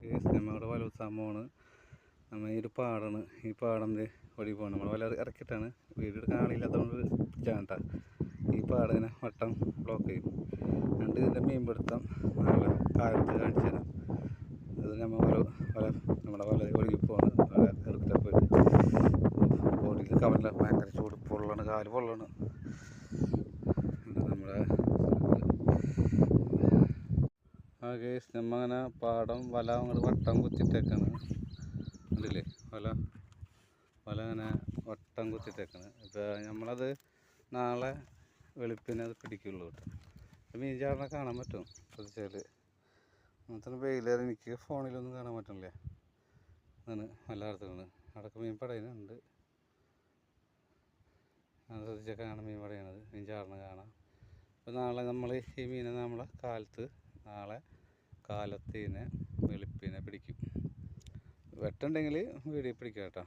നമ്മുടെ പല ഉത്സവമാണ്. നമ്മൾ ഈ ഒരു പാടാണ്. ഈ പാടം ഒടി പോകണം നമ്മൾ വല ഇറക്കിയിട്ടാണ് വീട് കാണില്ലാത്തതുകൊണ്ട് ചാണ്ട ഈ പാടം ഇങ്ങനെ വട്ടം ബ്ലോക്ക് ചെയ്യും. രണ്ട് ഇതിന്റെ മീൻപിടുത്തം നാളെ കാലത്ത് കാണിച്ചു തരാം. അത് നമ്മൾ വല വല നമ്മുടെ വല ഒഴുകി പോവാണ്. വല ഇറക്കിട്ട് പോയിട്ട്. ബോഡിക്ക് കവലിൽ ഭയങ്കര ചൂട് പൊള്ളണ് കാൽ പൊള്ളണ് ഇത് നമ്മുടെ ആ കേസ് നമ്മ അങ്ങനെ പാടം വല അങ്ങോട്ട് വട്ടം കുത്തിട്ടേക്കാണ് കണ്ടില്ലേ? വല വല അങ്ങനെ വട്ടം കുത്തിട്ടേക്കാണ് ഇപ്പോൾ നമ്മളത് നാളെ വെളുപ്പിനെ അത് പിടിക്കുള്ളൂ കേട്ടോ. മീൻ ചാടനെ കാണാൻ പറ്റും ശ്രദ്ധിച്ചാൽ മാത്രം വെയിലേറെ എനിക്ക് ഫോണിലൊന്നും കാണാൻ പറ്റണില്ലേ. അതാണ് എല്ലായിടത്തും അടക്ക മീൻ പടയുന്നുണ്ട് അത് ശ്രദ്ധിച്ചൊക്കെയാണ് മീൻ പടയണത്. മീൻ ചാടണ കാണാം. അപ്പോൾ നാളെ നമ്മൾ ഈ മീനെ നമ്മളെ കാലത്ത് നാളെ കാലത്തിന് വെളുപ്പിനെ പിടിക്കും. വെട്ടുണ്ടെങ്കിൽ വീഡിയോ പിടിക്കാം കേട്ടോ